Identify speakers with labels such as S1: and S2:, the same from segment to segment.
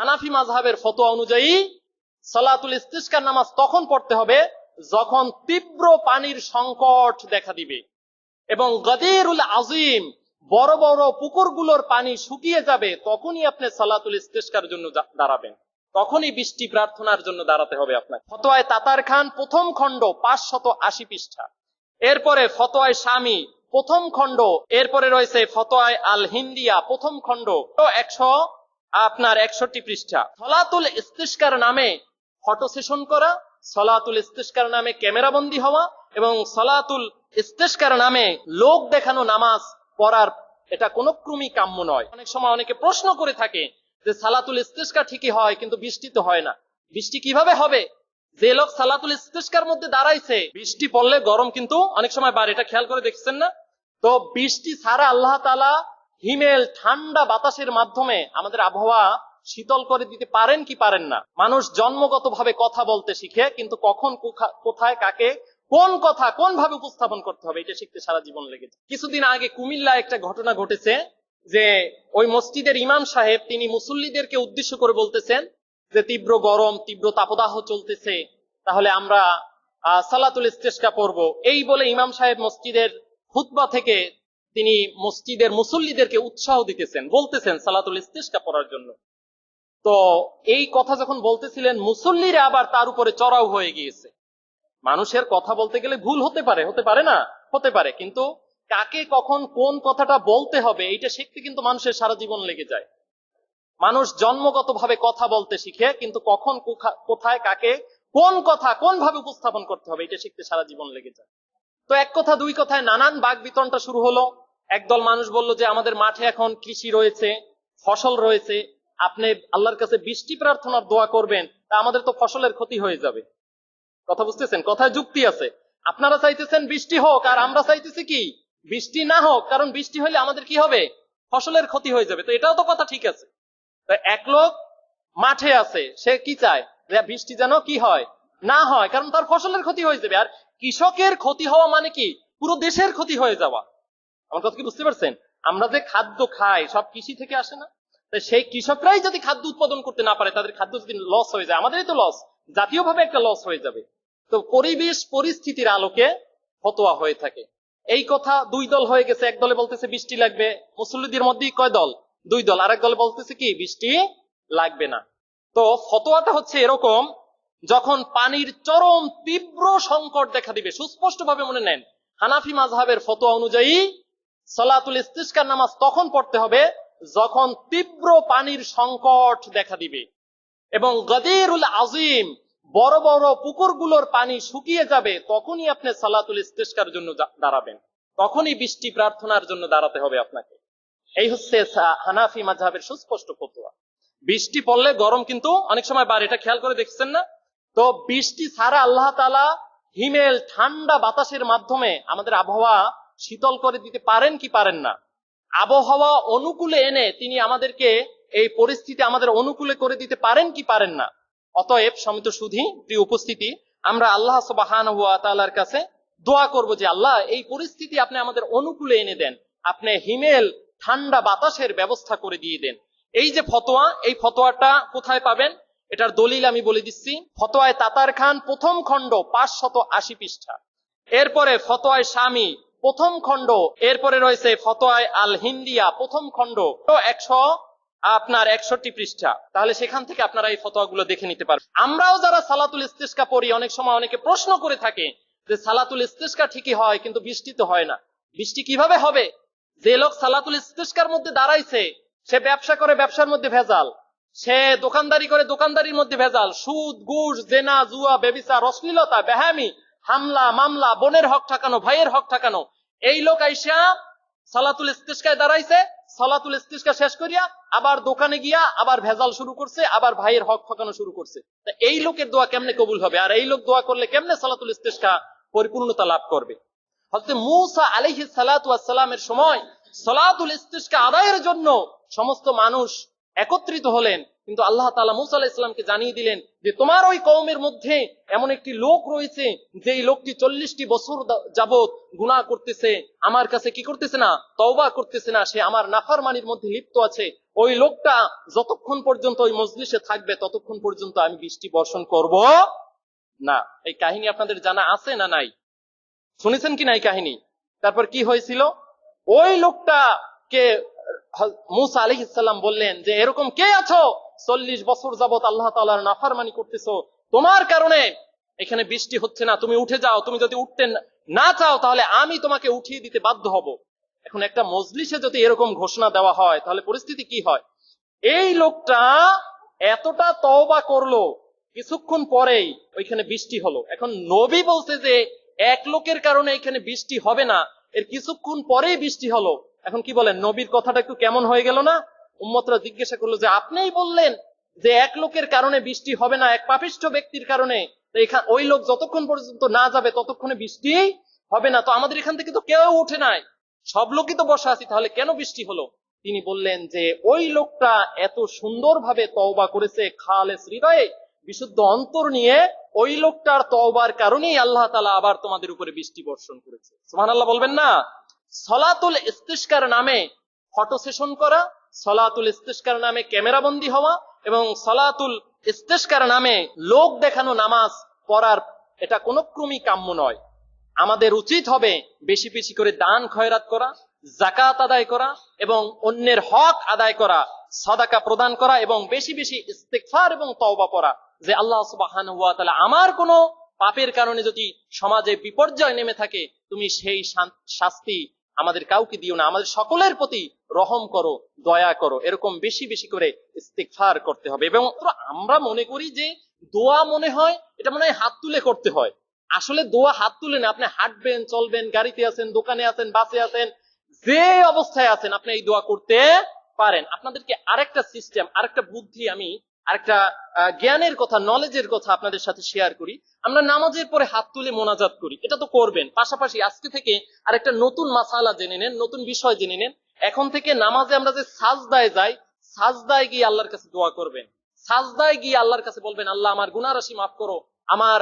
S1: হানাফি মাজহাবের ফতোয়া অনুযায়ী সালাতুল ইস্তিস্কার নামাজ তখন পড়তে হবে যখন তীব্র পানির সংকট দেখা দিবে। এবং গদিরুল আজিম বড় বড় পুকুরগুলোর পানি শুকিয়ে যাবে তখনই আপনি সালাতুল ইস্তিস্কার জন্য দাঁড়াবেন। তখনই বৃষ্টি প্রার্থনার জন্য দাঁড়াতে হবে আপনাকে। ফতোয়ায় তাতার খান প্রথম খণ্ড পাঁচশত আশি পৃষ্ঠা। এরপরে ফতোয়ায় স্বামী প্রথম খণ্ড, এরপরে রয়েছে ফতোয়ায় আল হিন্দিয়া প্রথম খণ্ড একশো আপনার একষট্টি পৃষ্ঠা। সলাতুল ইস্তিস্কার নামে ফটো সেশন করা, সলাতুল ইস্তিস্কার নামে ক্যামেরা বন্দি হওয়া এবং সলাতুল ইস্তিস্কার নামে লোক দেখানো নামাজ পড়ার এটা কোনো ক্রমই কাম্য নয়। অনেক সময় অনেকে প্রশ্ন করে থাকে যে সালাতুল ইস্তিস্কার ঠিকই হয় কিন্তু বৃষ্টি তো হয় না। বৃষ্টি কীভাবে হবে? যে লোক সালাতুল ইস্তিস্কার মধ্যে দাঁড়াইছে, বৃষ্টি পড়লে গরম কিন্তু অনেক সময় বাড়ে, এটা খেয়াল করে দেখছেন না? তো বৃষ্টি ছাড়া আল্লাহ তালা হিমেল ঠান্ডা বাতাসের মাধ্যমে আমাদের আবহাওয়া শীতল করে দিতে পারেন কি পারেন না? মানুষ জন্মগত ভাবে কথা বলতে শিখে, কিন্তু কখন কোখা- কোথায়, কাকে, কোন কথা কোন ভাবে উপস্থাপন করতে হবে, এটা শিখতে সারা জীবন লেগেছে কিছুদিন আগে কুমিল্লা একটা ঘটনা ঘটেছে যে ওই মসজিদের ইমাম সাহেব, তিনি মুসল্লিদেরকে উদ্দেশ্য করে বলতেছেন যে, তীব্র গরম, তীব্র তাপদাহ চলতেছে, তাহলে আমরা সালাতুল ইস্তেস্কা পড়ব। এই বলে ইমাম সাহেব মসজিদের খুতবা থেকে তিনি মসজিদের মুসল্লিদেরকে উৎসাহ দিতেছেন, বলতেছেন সালাতুল ইস্তেস্কা পড়ার জন্য। তো এই কথা যখন বলতেছিলেন, মুসল্লিরা আবার তার উপরে চড়াও হয়ে গিয়েছে। মানুষের কথা বলতে গেলে ভুল হতে পারে হতে পারে না, হতে পারে, কিন্তু কাকে, কখন, কোন কথাটা বলতে হবে, এইটা শিখতে কিন্তু মানুষের সারা জীবন লেগে যায়। মানুষ জন্মগত ভাবে কথা বলতে শিখে, কিন্তু কখন কোখা- কোথায়, কাকে, কোন কথা কোন ভাবে উপস্থাপন করতে হবে এটা শিখতে সারা জীবন লেগে যায়। তো এক কথা, দুই কথায় নানান বাক বিতনটা শুরু হলো। একদল মানুষ বলল যে, আমাদের মাঠে এখন কৃষি রয়েছে, ফসল রয়েছে। আপনি আল্লাহর কাছে বৃষ্টি প্রার্থনার দোয়া করবেন, তা আমাদের তো ফসলের ক্ষতি হয়ে যাবে। কথা বুঝতেছেন? কথায় যুক্তি আছে। আপনারা চাইতেছেন বৃষ্টি হোক, আর আমরা চাইতেছি কি? বৃষ্টি না হোক, কারণ বৃষ্টি হলে আমাদের কি হবে? ফসলের ক্ষতি হয়ে যাবে। তো এটাও তো কথা ঠিক আছে। তো এক লোক মাঠে আছে, সে কি চায়? বৃষ্টি যেন কি হয়, না হয়, কারণ তার ফসলের ক্ষতি হয়ে যাবে। আর কৃষকের ক্ষতি হওয়া মানে কি? পুরো দেশের ক্ষতি হয়ে যাওয়া। আমার কথা কি বুঝতে পারছেন? আমরা যে খাদ্য খাই, সব কৃষি থেকে আসে না? তাই সেই কৃষকরাই যদি খাদ্য উৎপাদন করতে না পারে, তাদের খাদ্য যদি লস হয়ে যায়, আমাদেরই তো লস জাতীয়ভাবে একটা লস হয়ে যাবে। তো পরিবেশ পরিস্থিতির আলোকে ফতোয়া হয়ে থাকে। এই কথা দুই দল হয়ে গেছে। এক দলে বলতেছে বৃষ্টি লাগবে। মুসল্লিদের মধ্যেই কয় দল? দুই দল। আরেক দলে বলতেছে কি? বৃষ্টি লাগবে না। তো ফতোয়াটা হচ্ছে এরকম যখন পানির চরম তীব্র সংকট দেখা দিবে সুস্পষ্ট ভাবে মনে নেন, হানাফি মাজহাবের ফতোয়া অনুযায়ী সলাতুল ইস্তিস্কার নামাজ তখন পড়তে হবে যখন তীব্র পানির সংকট দেখা দিবে। এবং গদিরুল আজিম বড় বড় পুকুরগুলোর পানি শুকিয়ে যাবে, তখনই আপনি সালাতুল ইস্তিস্কার জন্য দাঁড়াবেন। তখনই বৃষ্টি প্রার্থনার জন্য দাঁড়াতে হবে আপনাকে। এই হচ্ছে হানাফি মাঝহাবের সুস্পষ্ট ফতোয়া। বৃষ্টি পড়লে গরম কিন্তু অনেক সময় বাড়ে, এটা খেয়াল করে দেখছেন না? তো বৃষ্টি ছাড়া আল্লাহ তালা হিমেল ঠান্ডা বাতাসের মাধ্যমে আমাদের আবহাওয়া শীতল করে দিতে পারেন কি পারেন না। আবহাওয়া অনুকূলে এনে তিনি আমাদেরকে এই পরিস্থিতি আমাদের অনুকূলে করে দিতে পারেন কি পারেন না। অতএব সমিত সুধী, প্রিয় উপস্থিতি, আমরা আল্লাহ সুবাহান হুয়া তাআলার কাছে দোয়া করব যে আল্লাহ, এই পরিস্থিতি আপনি আমাদের অনুকূলে এনে দেন। আপনি হিমেল ঠান্ডা বাতাসের ব্যবস্থা করে দিয়ে দেন। এই যে ফতোয়া, এই ফতোয়াটা কোথায় পাবেন? এটার দলিল আমি বলে দিচ্ছি। ফতোয়ায় তাতার খান প্রথম খণ্ড পাঁচশত আশি পৃষ্ঠা। এরপরে ফতোয়ায় স্বামী প্রথম খণ্ড, এরপরে রয়েছে ফতোয়ায় আল হিন্দিয়া প্রথম খণ্ড একশো আপনার একষট্টি পৃষ্ঠা। তাহলে সেখান থেকে আপনারা এই ফতোয়াগুলো দেখে নিতে পারবেন। আমরাও যারা সালাতুল ইস্তেস্কা পড়ি, অনেক সময় অনেকে প্রশ্ন করে থাকে যে সালাতুল ইস্তেস্কা ঠিকই হয়, কিন্তু বৃষ্টি তো হয় না। বৃষ্টি কীভাবে হবে? যে লোক সালাতুল ইস্তেস্কার মধ্যে দাঁড়াইছে, সে ব্যবসা করে, ব্যবসার মধ্যে ভেজাল। সে দোকানদারি করে, দোকানদারির মধ্যে ভেজাল। সুদ, ঘুষ, জেনা, জুয়া বেবিচার অশ্লীলতা বেহামি, হামলা, মামলা, বোনের হক ঠাকানো, ভাইয়ের হক ঠাকানো। এই লোক আইসা সালাতুল ইস্তিস্কায় দাঁড়াইছে, সালাতুল ইস্তিস্কা শেষ করিয়া আবার দোকানে গিয়া আবার ভেজাল শুরু করছে, আবার ভাইয়ের হক ঠকানো শুরু করছে। তা এই লোকের দোয়া কেমনে কবুল হবে? আর এই লোক দোয়া করলে কেমনে সালাতুল ইস্তিস্কা পরিপূর্ণতা লাভ করবে? হজরত মুসা আলাইহি সালাতু সালামের সময় সালাতুল ইস্তিস্কা আদায়ের জন্য সমস্ত মানুষ একত্রিত হলেন, কিন্তু আল্লাহ তালা মুসা আলাহ ইসলামকে জানিয়ে দিলেন যে তোমার ওই কৌমের মধ্যে এমন একটি লোক রয়েছে যে লোকটি চল্লিশটি বছর যাবত গুণা করতেছে, আমার কাছে কি করতেছে না? তওবা করতেছে না, সে আমার নাফারমানির মধ্যে লিপ্ত আছে। ওই লোকটা যতক্ষণ পর্যন্ত ওই মজলিসে থাকবে, ততক্ষণ পর্যন্ত আমি বৃষ্টি বর্ষণ করব না। এই কাহিনী আপনাদের জানা আছে না নাই? শুনেছেন কি না এই কাহিনী? তারপর কি হয়েছিল? ওই লোকটাকে মুসা আলী ইসাল্লাম বললেন যে, এরকম কে আছো? চল্লিশ বছর যাবত আল্লাহ তালার নাফারমানি করতেছো। তোমার কারণে এখানে বৃষ্টি হচ্ছে না। তুমি উঠে যাও। তুমি যদি উঠতে না চাও, তাহলে আমি তোমাকে উঠিয়ে দিতে বাধ্য হব। এখন একটা মজলিসে যদি এরকম ঘোষণা দেওয়া হয়, তাহলে পরিস্থিতি কি হয়? এই লোকটা এতটা তওবা করল, কিছুক্ষণ পরেই ওইখানে বৃষ্টি হলো। এখন নবী বলছে যে, এক লোকের কারণে এখানে বৃষ্টি হবে না। এর কিছুক্ষণ পরেই বৃষ্টি হলো। এখন কি বলেন, নবীর কথাটা একটু কেমন হয়ে গেল না? উম্মতরা জিজ্ঞাসা করল যে, আপনিই বললেন যে এক লোকের কারণে বৃষ্টি হবে না, এক পাপিষ্ঠ ব্যক্তির কারণে? ওই লোক যতক্ষণ পর্যন্ত না যাবে, ততক্ষণে বৃষ্টি হবে না। তো আমাদের এখান থেকে তো কেউ উঠে নাই। সব লোকই তো বসা আছি, তাহলে কেন বৃষ্টি হলো? তিনি বললেন যে, ওই লোকটা এত সুন্দরভাবে তওবা করেছে খালেস হৃদয়ে, বিশুদ্ধ অন্তর নিয়ে, ওই লোকটার তওবার কারণেই আল্লাহ তালা আবার তোমাদের উপরে বৃষ্টি বর্ষণ করেছে। সুমান আল্লাহ বলবেন না? সলাতুল ইস্তিস্কার নামে ফটো সেশন করা, সলাতুল ইস্তিস্কার নামে ক্যামেরা বন্দি হওয়া এবং সলাতুল ইস্তিস্কার নামে লোক দেখানো নামাজ পড়ার এটা কোনো ক্রমই কাম্য নয়। আমাদের উচিত হবে বেশি বেশি করে দান খয়রাত করা জাকাত আদায় করা এবং অন্যের হক আদায় করা, সদাকা প্রদান করা এবং বেশি বেশি ইস্তেকফার এবং তওবা করা যে আল্লাহ সুবহানাহু ওয়া তাআলা আমার কোনো পাপের কারণে যদি সমাজে বিপর্যয় নেমে থাকে, তুমি সেই শাস্তি আমাদের কাউকে দিও না, আমাদের সকলের প্রতি রহম করো, দয়া করো, এরকম বেশি বেশি করে ইস্তেকফার করতে হবে। এবং আমরা মনে করি যে দোয়া মনে হয়, এটা মনে হয় হাত তুলে করতে হয়। আসলে দোয়া হাত তুলে না, আপনি হাঁটবেন, চলবেন, গাড়িতে আছেন, দোকানে আছেন, বাসে আছেন, যে অবস্থায় আছেন, আপনি এই দোয়া করতে পারেন। আপনাদেরকে আরেকটা সিস্টেম আরেকটা বুদ্ধি আমি আরেকটা জ্ঞানের কথা নলেজের কথা আপনাদের সাথে শেয়ার করি। আমরা নামাজের পরে হাত তুলে মোনাজাত করি। এটা তো করবেন। পাশাপাশি আজকে থেকে আরেকটা নতুন মাসালা জেনে নেন, নতুন বিষয় জেনে নেন। এখন থেকে নামাজে আমরা যে সাজদায় যাই, সাজদায় গিয়ে আল্লাহর কাছে দোয়া করবেন। সাজদায় গিয়ে আল্লাহর কাছে বলবেন, আল্লাহ, আমার গুনারাশি মাফ করো। আমার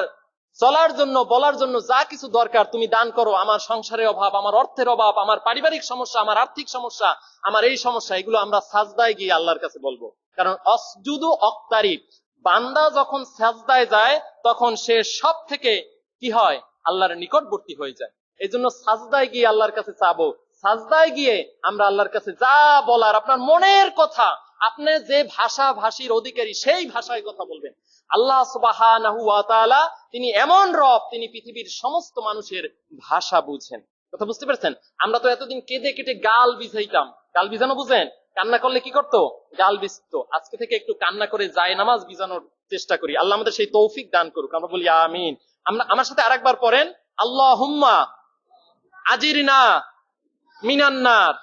S1: চলার জন্য, বলার জন্য যা কিছু দরকার তুমি দান করো। আমার সংসারের অভাব, আমার অর্থের অভাব, আমার পারিবারিক সমস্যা, আমার আর্থিক সমস্যা, আমার এই সমস্যা, এগুলো আমরা সাজদায় গিয়ে আল্লাহর কাছে বলব। কারণ অসজুদু অক্তারিব বান্দা যখন সাজদায় যায়, তখন সে সব থেকে কি হয়? আল্লাহর নিকটবর্তী হয়ে যায়। এই জন্য সাজদায় গিয়ে আল্লাহর কাছে চাবো। সাজদায় গিয়ে আমরা আল্লাহর কাছে যা বলার, আপনার মনের কথা, আপনি যে ভাষা ভাষীর অধিকারী, সেই ভাষায় কথা বলবেন। আল্লাহ তাআলা তিনি এমন রব, তিনি পৃথিবীর সমস্ত মানুষের ভাষা বুঝেন। কথা বুঝতে পারছেন? আমরা তো এতদিন কেঁদে কেটে গাল বিঝাইতাম গাল বিজানো বুঝেন? কান্না করলে কি করতো? গাল বিজতো আজকে থেকে একটু কান্না করে যায় নামাজ বিজানোর চেষ্টা করি। আল্লাহ আমাদের সেই তৌফিক দান করুক। আমরা বলি আমিন। আমরা, আমার সাথে আরেকবার পড়েন। আল্লাহ হুম্মা আজিরিনা মিনান্নার।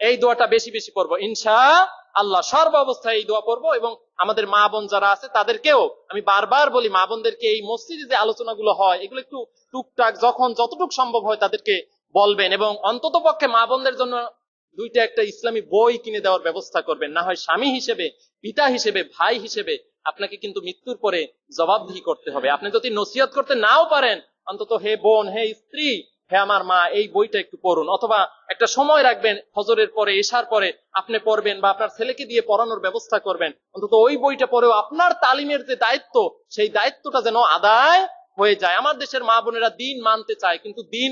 S1: এই দোয়াটা বেশি বেশি পড়ব। ইনশা আল্লাহ সর্ব অবস্থায় এই দোয়া পড়ব এবং আমাদের মা বোন যারা আছে, তাদেরকেও আমি বারবার বলি, মা বোনদেরকে এই মসজিদে যে আলোচনাগুলো হয়, এগুলো একটু টুকটাক, যখন যতটুক সম্ভব হয়, তাদেরকে বলবেন এবং অন্তত পক্ষে মা বোনদের জন্য দুইটা একটা ইসলামী বই কিনে দেওয়ার ব্যবস্থা করবেন। না হয় স্বামী হিসেবে, পিতা হিসেবে, ভাই হিসেবে আপনাকে কিন্তু মৃত্যুর পরে জবাবদিহি করতে হবে। আপনি যদি নসিহত করতে নাও পারেন, অন্তত হে বোন, হে স্ত্রী, হে আমার মা, এই বইটা একটু পড়ুন। অথবা একটা সময় রাখবেন, ফজরের পরে, এশার পরে আপনি পড়বেন বা আপনার ছেলেকে দিয়ে পড়ানোর ব্যবস্থা করবেন। অন্তত ওই বইটা পড়েও আপনার তালিমের যে দায়িত্ব, সেই দায়িত্বটা যেন আদায় হয়ে যায়। আমার দেশের মা বোনেরা দিন মানতে চায়, কিন্তু দিন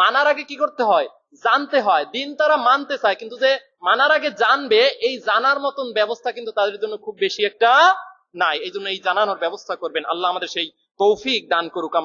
S1: মানার আগে কি করতে হয়? জানতে হয়, দিন তারা মানতে চায়, কিন্তু যে মানার আগে জানবে, এই জানার মতন ব্যবস্থা কিন্তু তাদের জন্য খুব বেশি একটা নাই। এই জন্য এই জানানোর ব্যবস্থা করবেন। আল্লাহ আমাদের সেই তৌফিক দান করুক।